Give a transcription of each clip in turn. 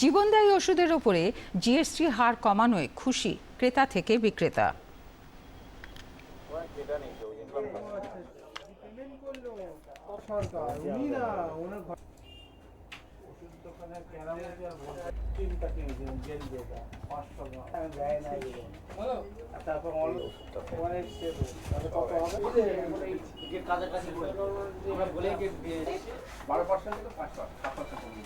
জীবনদায়ী ওষুধের ওপরে জিএসটি হার কমানোয় খুশি ক্রেতা থেকে বিক্রেতা। তারপর অনেক অনেক সেভ তাহলে কত হবে? গেট কাছাকাছি করে আমরা বলে গেট বারো পার্সেন্ট থেকে পাঁচ সাত পার্সেন্ট কমিয়ে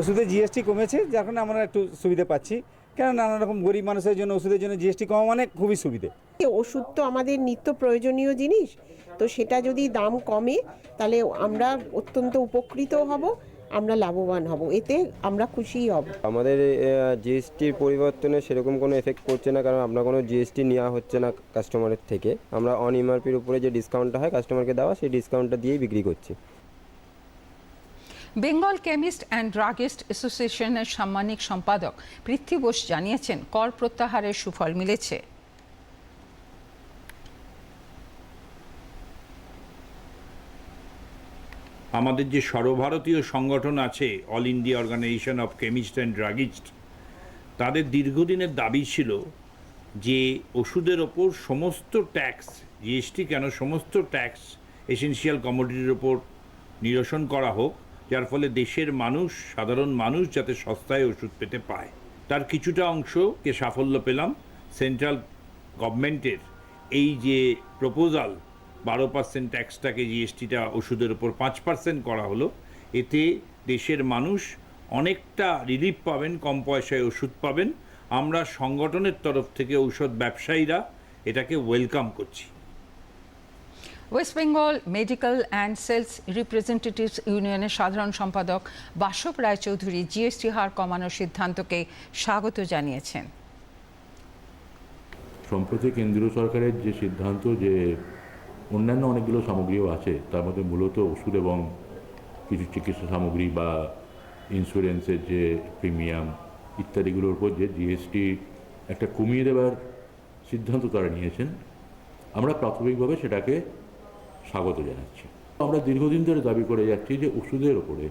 ওষুধে জিএসটি কমেছে যার কারণে আমরা একটু সুবিধা পাচ্ছি। কেন নানা রকম গরিব মানুষের জন্য ওষুধের জন্য জিএসটি কমা মানে খুবই সুবিধে। ওষুধ তো আমাদের নিত্য প্রয়োজনীয় জিনিস। তো সেটা যদি দাম কমে তাহলে আমরা অত্যন্ত উপকৃত হব। আমরা লাভবান হব এতে আমরা খুশিই হব। আমাদের জিএসটির পরিবর্তনে সেরকম কোনো এফেক্ট করছে না কারণ আমরা কোনো জিএসটি নেওয়া হচ্ছে না কাস্টমারের থেকে। আমরা অন এমআরপির উপরে যে ডিসকাউন্টটা হয় কাস্টমারকে দেওয়া সেই ডিসকাউন্টটা দিয়েই বিক্রি করছি। বেঙ্গল কেমিস্ট অ্যান্ড ড্রাগিস্ট অ্যাসোসিয়েশনের সাম্মানিক সম্পাদক পৃথ্বী বোস জানিয়েছেন কর প্রত্যাহারের সুফল মিলেছে। আমাদের যে সর্বভারতীয় সংগঠন আছে all India organisation of chemist and druggist তাদের দীর্ঘদিনের দাবি ছিল যে ওষুধের ওপর সমস্ত ট্যাক্স জিএসটি কেন সমস্ত ট্যাক্স এসেনশিয়াল কমোডিটির ওপর নিরসন করা হোক, যার ফলে দেশের মানুষ, সাধারণ মানুষ যাতে সস্তায় ওষুধ পেতে পায়। তার কিছুটা অংশকে সাফল্য পেলাম। সেন্ট্রাল গভর্নমেন্টের এই যে প্রপোজাল বারো পার্সেন্ট ট্যাক্সটাকে জিএসটিটা ওষুধের ওপর পাঁচ পার্সেন্ট করা হলো। এতে দেশের মানুষ অনেকটা রিলিফ পাবেন কম পয়সায় ওষুধ পাবেন। আমরা সংগঠনের তরফ থেকে ঔষধ ব্যবসায়ীরা এটাকে ওয়েলকাম করছি। West Bengal medical and sales representatives ইউনিয়নের সাধারণ সম্পাদক বাসব রায়চৌধুরী জিএসটি হার কমানোর সিদ্ধান্তকে স্বাগত জানিয়েছেন। সম্প্রতি কেন্দ্রীয় সরকারের যে সিদ্ধান্ত যে অন্যান্য অনেকগুলো সামগ্রীও আছে। তার মধ্যে মূলত ওষুধ এবং কিছু চিকিৎসা সামগ্রী বা ইন্স্যুরেন্সের যে প্রিমিয়াম ইত্যাদিগুলোর উপর যে জিএসটি একটা কমিয়ে দেওয়ার সিদ্ধান্ত তারা নিয়েছেন। আমরা প্রাথমিকভাবে সেটাকে স্বাগত জানাচ্ছি। আমরা দীর্ঘদিন ধরে দাবি করে যাচ্ছি যে ওষুধের ওপরে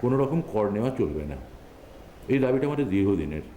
কোনো রকম কর নেওয়া চলবে না। এই দাবিটা আমাদের দীর্ঘদিনের।